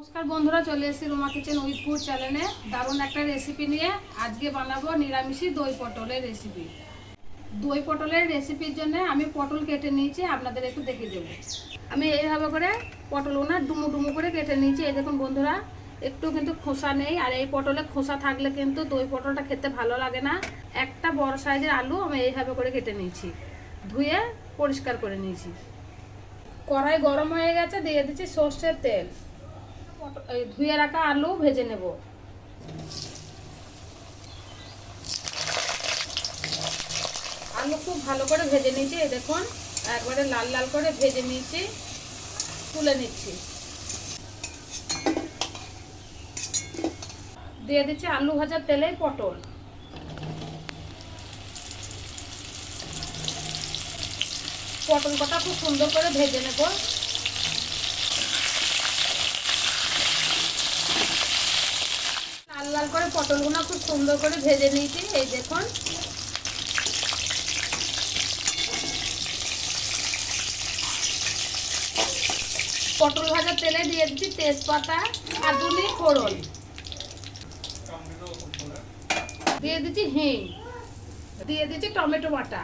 নমস্কার বন্ধুরা, চলে এসেছি রুমা কিচেন উইথ ফুড চ্যানেলে। দারুণ একটা রেসিপি নিয়ে আজকে বানাবো নিরামিষি দই পটলের রেসিপি দই পটলের রেসিপির জন্য আমি পটল কেটে নিয়েছি, আপনাদের একটু দেখে দেবো। আমি এইভাবে করে পটলগুলো ডুমু ডুমু করে কেটে নিয়েছি। এই দেখুন বন্ধুরা, একটু কিন্তু খোসা নেই, আর এই পটলে খোসা থাকলে কিন্তু দই পটলটা খেতে ভালো লাগে না। একটা বড় সাইজের আলু আমি এইভাবে করে কেটে নিয়েছি, ধুয়ে পরিষ্কার করে নিয়েছি। কড়াই গরম হয়ে গেছে, দিয়ে দিচ্ছি সর্ষের তেল। ধুয়ে রাখা আলু ভেজে নেব। আলু খুব ভালো করে ভেজে নিয়েছি দেখুন, একবারে লাল লাল করে ভেজে নিয়েছি, তুলে নিচ্ছি। দিয়ে দিচ্ছি আলু ভাজার তেলে পটল। পটল কটা খুব সুন্দর করে ভেজে নেব লাল লাল করে পটলগুলো খুব সুন্দর করে ভেজে নিয়েছি। এই দেখুন। পটল ভাজা তেলে দিয়ে দিচ্ছি তেজপাতা আর আদুলি ফোড়ন। দিয়ে দিচ্ছি হিং। দিয়ে দিচ্ছি টমেটো বাটা।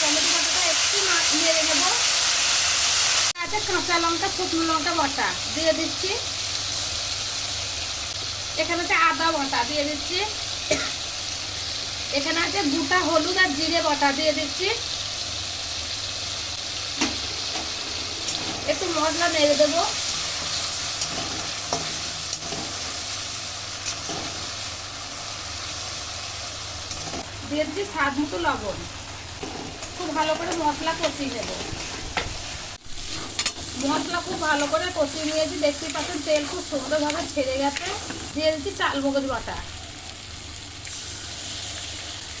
টমেটো বাটাটা একটু নেড়ে নেব। আছে কাঁচা লঙ্কা, শুকনো লঙ্কা বাটা। দিয়ে দিচ্ছি এখানে আছে আদা বাটা দিয়ে দিচ্ছি। এখানে আছে গোটা হলুদ আর জিরে বাটা দিয়ে দিচ্ছি। একটু মশলা নেড়ে দেবো। দিয়ে দিচ্ছি স্বাদ মতো লবণ। খুব ভালো করে মশলা কষিয়ে নেব। মশলা খুব ভালো করে কষিয়ে নিয়েছি। দেখতেই পাচ্ছেন তেল খুব সুন্দরভাবে ছেড়ে গেছে। দিয়ে দিচ্ছি চাল মগজ বাটা।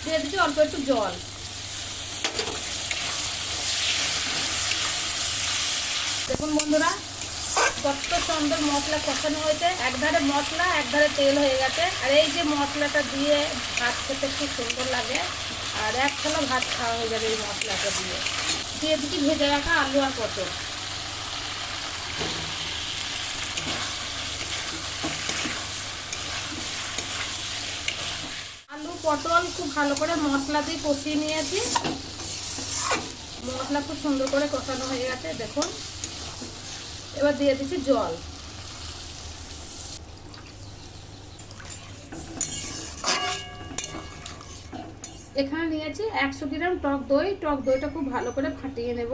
দিয়ে দিচ্ছি অল্প একটু জল। দেখুন বন্ধুরা, কত সুন্দর মশলা কষানো হয়েছে। একধারে মশলা, একধারে তেল হয়ে গেছে। আর এই যে মশলাটা দিয়ে ভাত খেতে খুব সুন্দর লাগে। আর এক থালা ভাত খাওয়া হয়ে যাবে এই মশলাটা দিয়ে। দিয়ে দিচ্ছি ভেজে রাখা আলু আর পটল আলু পটল খুব ভালো করে মশলা দিয়ে কষিয়ে নিয়েছি। মশলা খুব সুন্দর করে কষানো হয়ে গেছে, দেখুন। এবার দিয়ে দিচ্ছি জল। এখানে নিয়েছি একশো গ্রাম টক দই। টক দইটা খুব ভালো করে ফাটিয়ে নেব।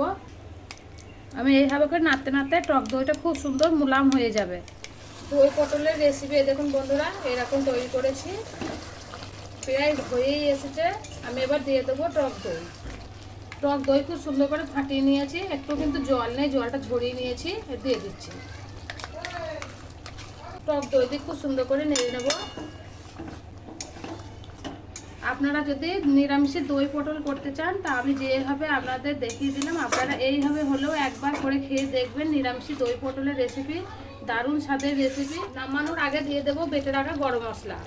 আমি এইভাবে করে নাড়তে নাড়তে টক দইটা খুব সুন্দর মুলাম হয়ে যাবে। দই পটলের রেসিপি দেখুন বন্ধুরা, এরকম তৈরি করেছি। প্রায় হয়েই এসেছে, আমি এবার দিয়ে দেবো টক দই। টক দই খুব সুন্দর করে ফাটিয়ে নিয়েছি, একটু কিন্তু জল নেই, জলটা ঝরিয়ে নিয়েছি, দিয়ে দিচ্ছি। টক দই দিয়ে খুব সুন্দর করে নেড়ে নেব। আপনারা যদি নিরামিষে দই পটল করতে চান, তা আমি যেভাবে আপনাদের দেখিয়ে দিলাম, আপনারা এইভাবে হলেও একবার করে খেয়ে দেখবেন নিরামিষে দই পটলের রেসিপি দারুণ স্বাদের রেসিপি নামানোর আগে দিয়ে দেবো বেটে রাখা গরম মশলা।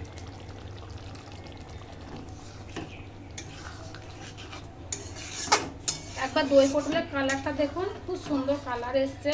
একবার দই পটলের কালারটা দেখুন খুব সুন্দর কালার এসছে।